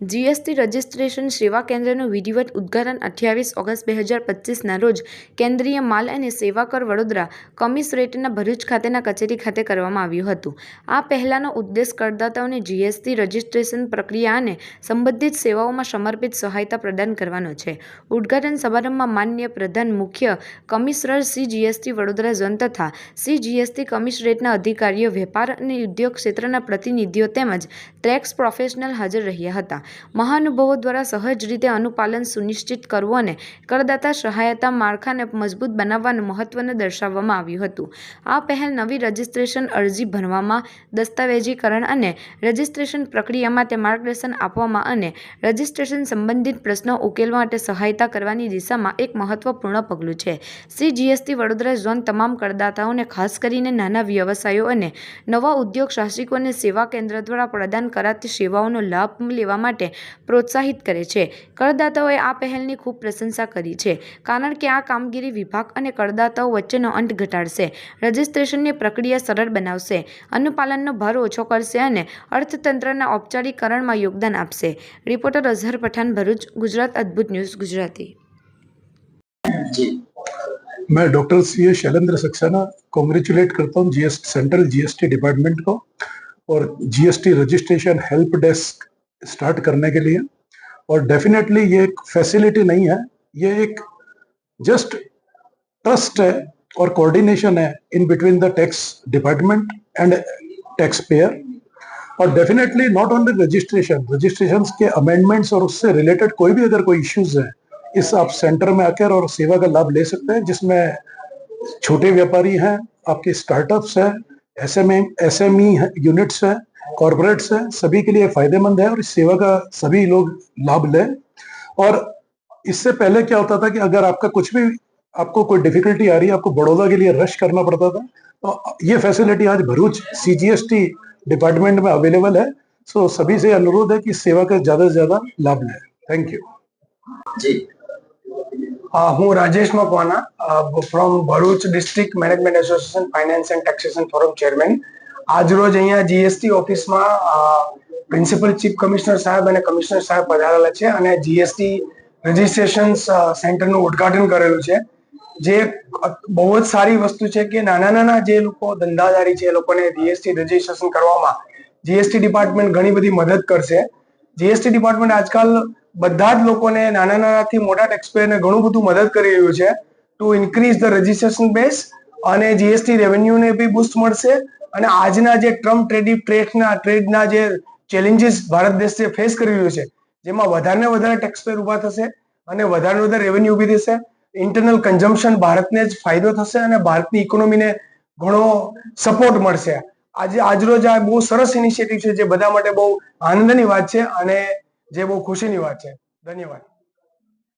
GST registration સેવા કેન્દ્રનું વિધિવત ઉદ્ઘાટન અઠ્યાવીસ ઓગસ્ટ બે હજાર પચીસના રોજ કેન્દ્રીય માલ અને સેવા કર વડોદરા કમિશનરેટના ભરૂચ ખાતેના કચેરી ખાતે કરવામાં આવ્યું હતું. આ પહેલાંનો ઉદ્દેશ કરદાતાઓને જીએસટી રજિસ્ટ્રેશન પ્રક્રિયા અને સંબંધિત સેવાઓમાં સમર્પિત સહાયતા પ્રદાન કરવાનો છે. ઉદ્ઘાટન સમારંભમાં માન્ય પ્રધાન, મુખ્ય commissioner C GST Vadodara zone તથા સી જીએસટી કમિશનરેટના અધિકારીઓ, વેપાર અને ઉદ્યોગ ક્ષેત્રના પ્રતિનિધિઓ તેમજ ટેક્સ પ્રોફેશનલ હાજર રહ્યા હતા. મહાનુભાવો દ્વારા સહજ રીતે અનુપાલન સુનિશ્ચિત કરવું અને કરદાતા સહાયતા માળખાને મજબૂત બનાવવાનું મહત્વને દર્શાવવામાં આવ્યું હતું. આ પહેલ નવી રજિસ્ટ્રેશન અરજી ભરવામાં, દસ્તાવેજીકરણ અને રજિસ્ટ્રેશન પ્રક્રિયામાં તે માર્ગદર્શન આપવામાં અને રજિસ્ટ્રેશન સંબંધિત પ્રશ્નો ઉકેલવા માટે સહાયતા કરવાની દિશામાં એક મહત્વપૂર્ણ પગલું છે. સી જીએસટી વડોદરા ઝોન તમામ કરદાતાઓને, ખાસ કરીને નાના વ્યવસાયો અને નવા ઉદ્યોગ સાહસિકોને સેવા કેન્દ્ર દ્વારા પ્રદાન કરાતી સેવાઓનો લાભ લેવા માટે પ્રોત્સાહિત કરે છે કરદાતાઓએ આ પહેલની ખૂબ પ્રશંસા કરી છે કારણ કે આ કામગીરી વિભાગ અને કરદાતાઓ વચ્ચેનો અંત ઘટાડશે રજિસ્ટ્રેશનની પ્રક્રિયા સરળ બનાવશે અનુપાલનનો ભાર ઓછો કરશે અને અર્થતંત્રના ઔપચારિકરણમાં યોગદાન આપશે રિપોર્ટર અઝહર પઠાણ ભરૂચ ગુજરાત અદ્ભુત ન્યૂઝ ગુજરાતી जी मैं doctor C A Shailendra Saxena congratulate करता हूँ जीएसटी सेंट्रल जीएसटी डिपार्टमेंट को और GST registration help desk start करने के लिए। और डेफिनेटली ये एक फैसिलिटी नहीं है, ये एक जस्ट ट्रस्ट है और कोऑर्डिनेशन है in between the tax department and tax payer और definitely not only registration registration के अमेंडमेंट्स और उससे रिलेटेड कोई भी अगर कोई इश्यूज़ है, इस आप सेंटर में आकर और सेवा का लाभ ले सकते हैं, जिसमें छोटे व्यापारी हैं, आपके स्टार्टअप्स हैं S M S M E units हैं कॉरपोरेट्स हैं सभी के लिए फायदेमंद है और इस सेवा का सभी लोग लाभ लें और इससे पहले क्या होता था कि अगर आपका कुछ भी आपको कोई डिफिकल्टी आ रही है आपको बड़ौदा के लिए रश करना पड़ता था तो ये फैसिलिटी आज भरूच सीजीएसटी डिपार्टमेंट में अवेलेबल है सो सभी से अनुरोध है कि इस सेवा का ज्यादा से ज्यादा लाभ लें थैंक यू जी અ, હું Rajesh Makwana from Bharuch district management association finance and taxation forum chairman આજ રોજ અહીંયા જીએસટી ઓફિસમાં પ્રિન્સિપલ ચીફ કમિશનર સાહેબ અને કમિશનર સાહેબ પધારેલા છે અને જીએસટી રજિસ્ટ્રેશન સેન્ટરનું ઉદ્ઘાટન કરેલું છે. જે બહુ જ સારી વસ્તુ છે કે નાના નાના જે લોકો ધંધાદારી છે એ લોકોને જીએસટી રજિસ્ટ્રેશન કરવામાં જીએસટી ડિપાર્ટમેન્ટ ઘણી બધી મદદ કરશે. જીએસટી ડિપાર્ટમેન્ટ આજકાલ બધા જ લોકોને નાના નાનાથી મોટા ટેક્સપેયરને ઘણું બધું મદદ કરી રહ્યું છે. To increase the registration base અને જીએસટી રેવન્યુને બી બુસ્ટ મળશે. અને આજના જે ટ્રમ્પ ટ્રેડી ટ્રેડના ટ્રેડના જે ચેલેન્જીસ ભારત દેશ જે ફેસ કરી રહ્યું છે, જેમાં વધારે વધારે ટેક્સપેયર ઊભા થશે અને વધારે વધારે રેવન્યુ ઊભી થશે. ઇન્ટરનલ કન્ઝમ્પશન ભારતને જ ફાયદો થશે અને ભારતની ઇકોનોમીને ઘણો સપોર્ટ મળશે. આજે, આજરોજ આ બહુ સરસ ઇનિશિયેટિવ છે, જે બધા માટે બહુ આનંદની વાત છે અને જે બહુ ખુશીની વાત છે. ધન્યવાદ.